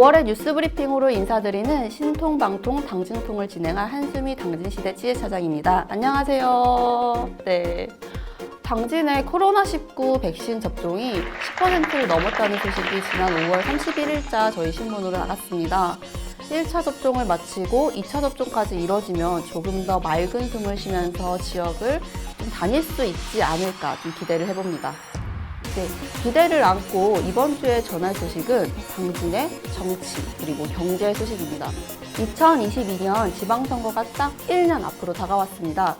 5월의 뉴스 브리핑으로 인사드리는 신통방통 당진통을 진행할 한수미 당진시대 지혜차장입니다. 안녕하세요. 네. 당진의 코로나19 백신 접종이 10%를 넘었다는 소식이 지난 5월 31일자 저희 신문으로 나갔습니다. 1차 접종을 마치고 2차 접종까지 이뤄지면 조금 더 맑은 숨을 쉬면서 지역을 좀 다닐 수 있지 않을까 좀 기대를 해봅니다. 네, 기대를 안고 이번 주에 전할 소식은 당진의 정치 그리고 경제 소식입니다. 2022년 지방선거가 딱 1년 앞으로 다가왔습니다.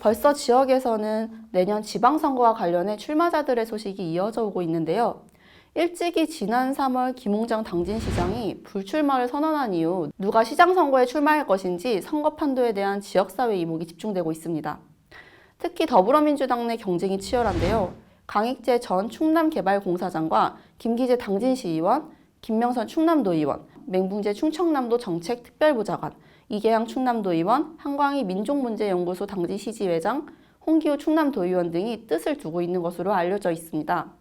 벌써 지역에서는 내년 지방선거와 관련해 출마자들의 소식이 이어져 오고 있는데요. 일찍이 지난 3월 김홍장 당진시장이 불출마를 선언한 이후 누가 시장 선거에 출마할 것인지 선거 판도에 대한 지역사회 이목이 집중되고 있습니다. 특히 더불어민주당 내 경쟁이 치열한데요. 강익재 전 충남개발공사장과 김기재 당진시의원, 김명선 충남도의원, 맹붕재 충청남도 정책특별부자관, 이계양 충남도의원, 한광희 민족문제연구소 당진시지회장, 홍기호 충남도의원 등이 뜻을 두고 있는 것으로 알려져 있습니다.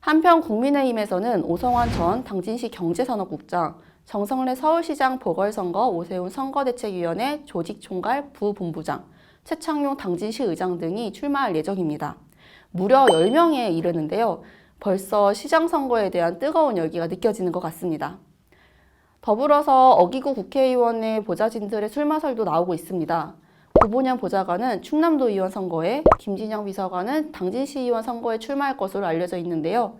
한편 국민의힘에서는 오성환 전 당진시 경제산업국장, 정성래 서울시장 보궐선거 오세훈 선거대책위원회 조직총괄 부본부장, 최창용 당진시 의장 등이 출마할 예정입니다. 무려 10명에 이르는데요. 벌써 시장 선거에 대한 뜨거운 열기가 느껴지는 것 같습니다. 더불어서 어기구 국회의원의 보좌진들의 출마설도 나오고 있습니다. 고본현 보좌관은 충남도 의원 선거에, 김진영 비서관은 당진시의원 선거에 출마할 것으로 알려져 있는데요.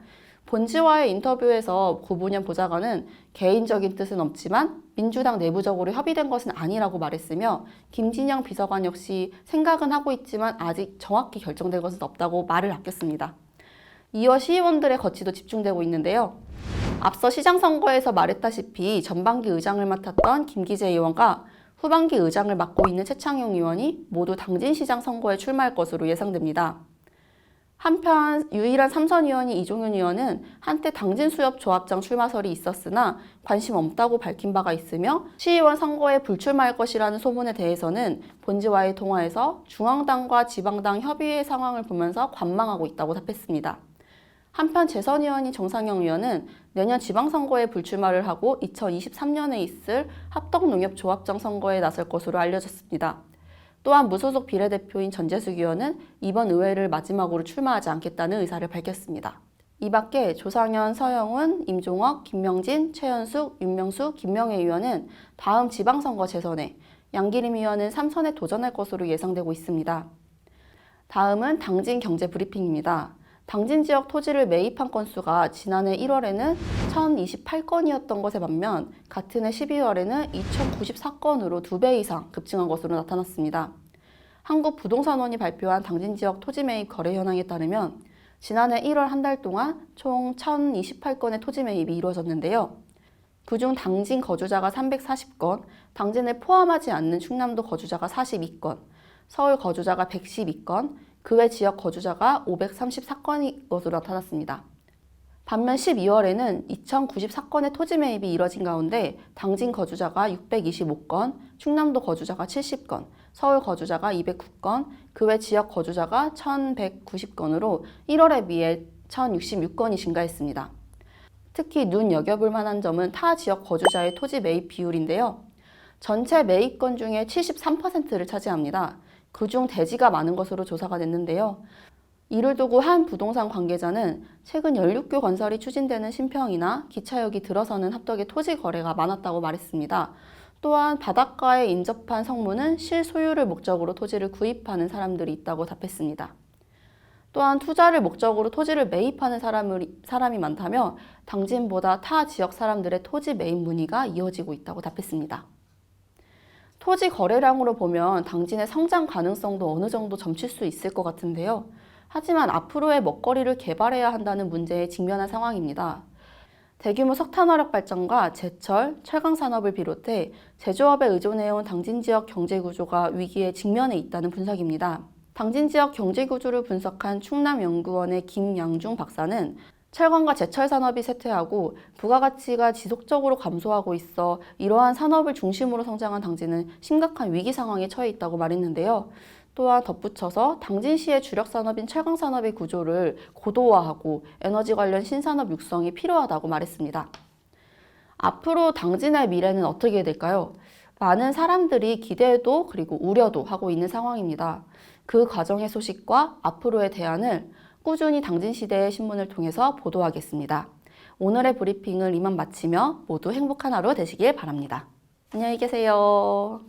본지와의 인터뷰에서 고본현 보좌관은 개인적인 뜻은 없지만 민주당 내부적으로 협의된 것은 아니라고 말했으며 김진영 비서관 역시 생각은 하고 있지만 아직 정확히 결정된 것은 없다고 말을 아꼈습니다. 이어 시의원들의 거취도 집중되고 있는데요. 앞서 시장 선거에서 말했다시피 전반기 의장을 맡았던 김기재 의원과 후반기 의장을 맡고 있는 최창용 의원이 모두 당진시장 선거에 출마할 것으로 예상됩니다. 한편 유일한 삼선 의원이 이종윤 의원은 한때 당진 수협 조합장 출마설이 있었으나 관심 없다고 밝힌 바가 있으며 시의원 선거에 불출마할 것이라는 소문에 대해서는 본지와의 통화에서 중앙당과 지방당 협의회 상황을 보면서 관망하고 있다고 답했습니다. 한편 재선 의원인 정상영 의원은 내년 지방선거에 불출마를 하고 2023년에 있을 합동농협조합장 선거에 나설 것으로 알려졌습니다. 또한 무소속 비례대표인 전재숙 의원은 이번 의회를 마지막으로 출마하지 않겠다는 의사를 밝혔습니다. 이 밖에 조상현, 서영훈, 임종혁, 김명진, 최현숙, 윤명수, 김명혜 의원은 다음 지방선거 재선에 양기림 의원은 3선에 도전할 것으로 예상되고 있습니다. 다음은 당진 경제 브리핑입니다. 당진 지역 토지를 매입한 건수가 지난해 1월에는 1028건이었던 것에 반면 같은 해 12월에는 2094건으로 두 배 이상 급증한 것으로 나타났습니다. 한국부동산원이 발표한 당진 지역 토지 매입 거래 현황에 따르면 지난해 1월 한 달 동안 총 1028건의 토지 매입이 이루어졌는데요. 그중 당진 거주자가 340건, 당진을 포함하지 않는 충남도 거주자가 42건, 서울 거주자가 112건, 그 외 지역 거주자가 534건인 것으로 나타났습니다. 반면 12월에는 2094건의 토지 매입이 이뤄진 가운데 당진 거주자가 625건, 충남도 거주자가 70건, 서울 거주자가 209건, 그 외 지역 거주자가 1190건으로 1월에 비해 1066건이 증가했습니다. 특히 눈여겨볼 만한 점은 타 지역 거주자의 토지 매입 비율인데요. 전체 매입건 중에 73%를 차지합니다. 그중 대지가 많은 것으로 조사가 됐는데요. 이를 두고 한 부동산 관계자는 최근 16교 건설이 추진되는 신평이나 기차역이 들어서는 합덕의 토지 거래가 많았다고 말했습니다. 또한 바닷가에 인접한 성문은 실소유를 목적으로 토지를 구입하는 사람들이 있다고 답했습니다. 또한 투자를 목적으로 토지를 매입하는 사람을, 사람이 많다며 당진보다 타 지역 사람들의 토지 매입 문의가 이어지고 있다고 답했습니다. 토지 거래량으로 보면 당진의 성장 가능성도 어느 정도 점칠 수 있을 것 같은데요. 하지만 앞으로의 먹거리를 개발해야 한다는 문제에 직면한 상황입니다. 대규모 석탄화력 발전과 제철, 철강 산업을 비롯해 제조업에 의존해온 당진 지역 경제 구조가 위기에 직면해 있다는 분석입니다. 당진 지역 경제 구조를 분석한 충남연구원의 김양중 박사는 철강과 제철 산업이 쇠퇴하고 부가가치가 지속적으로 감소하고 있어 이러한 산업을 중심으로 성장한 당진은 심각한 위기 상황에 처해 있다고 말했는데요. 또한 덧붙여서 당진시의 주력 산업인 철강 산업의 구조를 고도화하고 에너지 관련 신산업 육성이 필요하다고 말했습니다. 앞으로 당진의 미래는 어떻게 될까요? 많은 사람들이 기대도 그리고 우려도 하고 있는 상황입니다. 그 과정의 소식과 앞으로의 대안을 꾸준히 당진시대의 신문을 통해서 보도하겠습니다. 오늘의 브리핑을 이만 마치며 모두 행복한 하루 되시길 바랍니다. 안녕히 계세요.